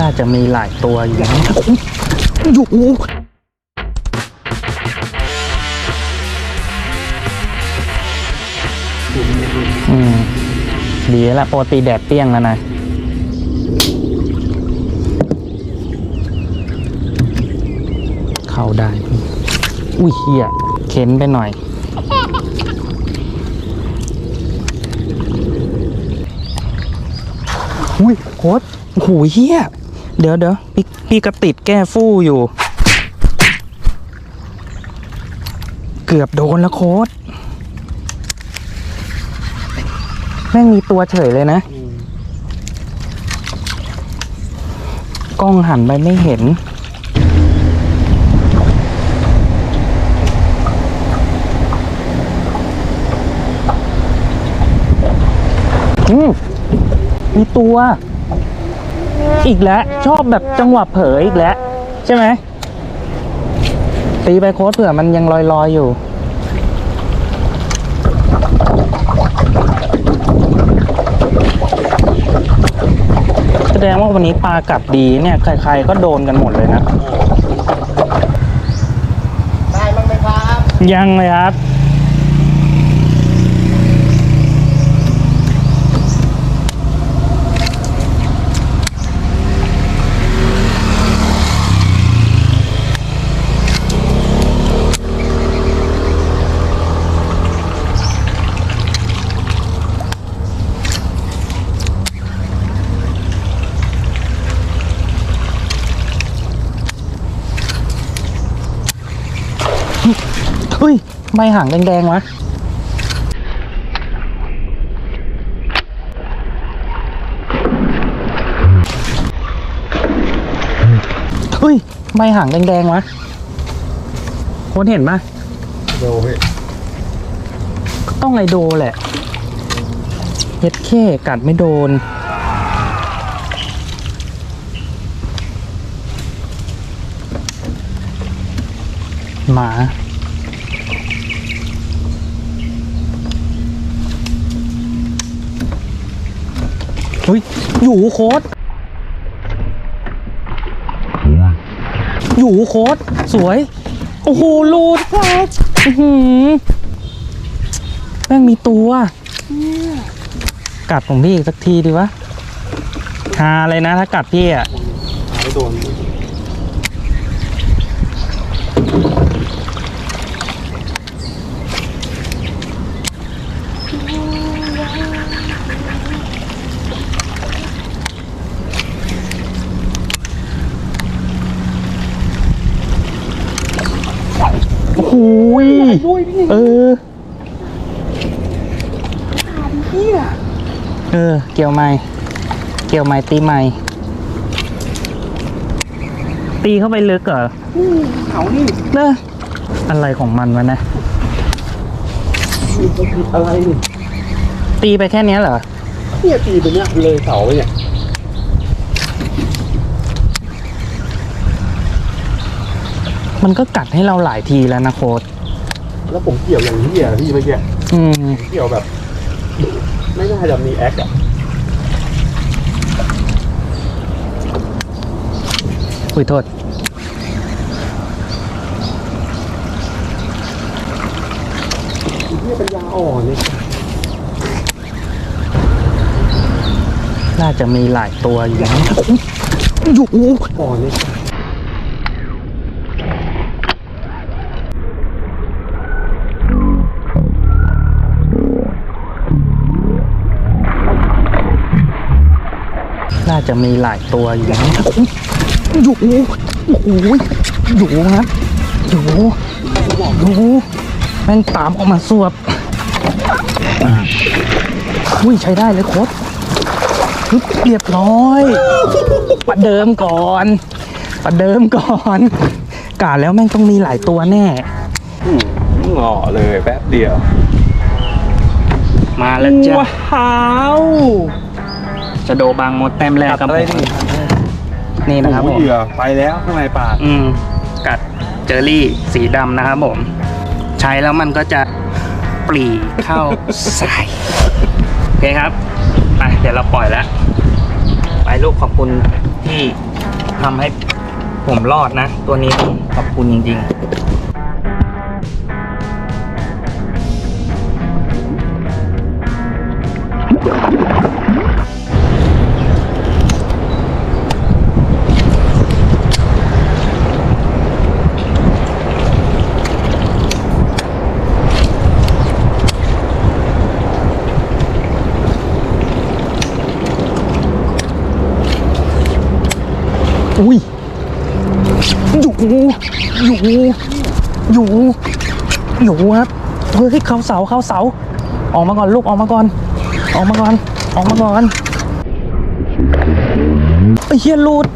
น่าจะมีหลายตัวอยู่นะอยู่อืมดีแล้วปกติแดดเปี้ยงแล้วนะเข้าได้ อุ้ยเฮียเข็นไปหน่อย อุ้ยโคตรโอ้โหเฮีย เดี๋ยวเดี๋ยวพี่พี่กระติดแก้ฟู่อยู่ เกือบโดนแล้วโค้ดแม่งมีตัวเฉยเลยนะ กล้องหันไปไม่เห็น อืมมีตัว อีกแล้ว ชอบแบบจังหวะเผลออีกแล้ว ใช่ไหม ตีไปโค้ดเผื่อมันยังลอยๆออยู่ แสดงว่าวันนี้ปลากัดดีเนี่ย ใครๆก็โดนกันหมดเลยนะ ได้บ้างไหมครับ ยังเลยครับ เฮ้ยไม่ห่างแดงๆวะเฮ้ยไม่ห่างแดงๆวะคนเห็นปะโดพี่ก็ต้องไอโดแหละเย็ดเข้กัดไม่โดน หมา เฮ้ยอยู่โคตรอยู่โคตรสวย โอ้โหรูดครับอื้อหือแม่งมีตัว กัดผมพี่อีกสักทีดีวะฮาเลยนะถ้ากัดพี่อะ ไม่โดน โอ้โหยเออเออ เกี่ยวไม้เกี่ยวไม้ตีไม้ตีเข้าไปลึกเหรอเขานี่เนอะอะไรของมันวะนะ อะไรนี่ตีไปแค่เนี้ยเหรอ เนี่ยตีไปเนี่ยเลยเสาไปเนี่ย มันก็กัดให้เราหลายทีแล้วนะโค้ดแล้วผมเกี่ยวอย่างนี้อะพี่เมื่อกี้อืมเกี่ยวแบบ ไม่น่าจะมีแอคอะคุยโทษเนี่ยปัญญาอ่อนเนี่ยน่าจะมีหลายตัวอยู่นะอยู่อ่อนเนี่ย จะมีหลายตัวอยู่นะอยู่โอ้โหอยู่ครับอยู่อยู่แม่งตามออกมาสวบอุ้ยใช้ได้เลยโค้ดฮึบเรียบร้อยประเดิมก่อนประเดิมก่อนกาแล้วแม่งต้องมีหลายตัวแน่หงอเลยแป๊บเดียว มาแล้วจ้ะว้าว จะโดบางมดแต้มแรกครับอะไรผมนี่นี่นะครับผมเหยื่อไปแล้วข้างในปากอืมกัดเจอรี่สีดำนะครับผม ใช้แล้วมันก็จะปรีเข้าใส่โอเคครับไปเดี๋ยวเราปล่อยแล้วไปลูกขอบคุณที่ทำให้ผมรอดนะ ตัวนี้ต้องขอบคุณจริง ๆ อุ้ย อยู่ อยู่ อยู่ อยู่ครับ เฮ้ย เข้าเสา เข้าเสา ออกมาก่อน ลูก ออกมาก่อน ออกมาก่อน ออกมาก่อนไอ้เฮียหลุด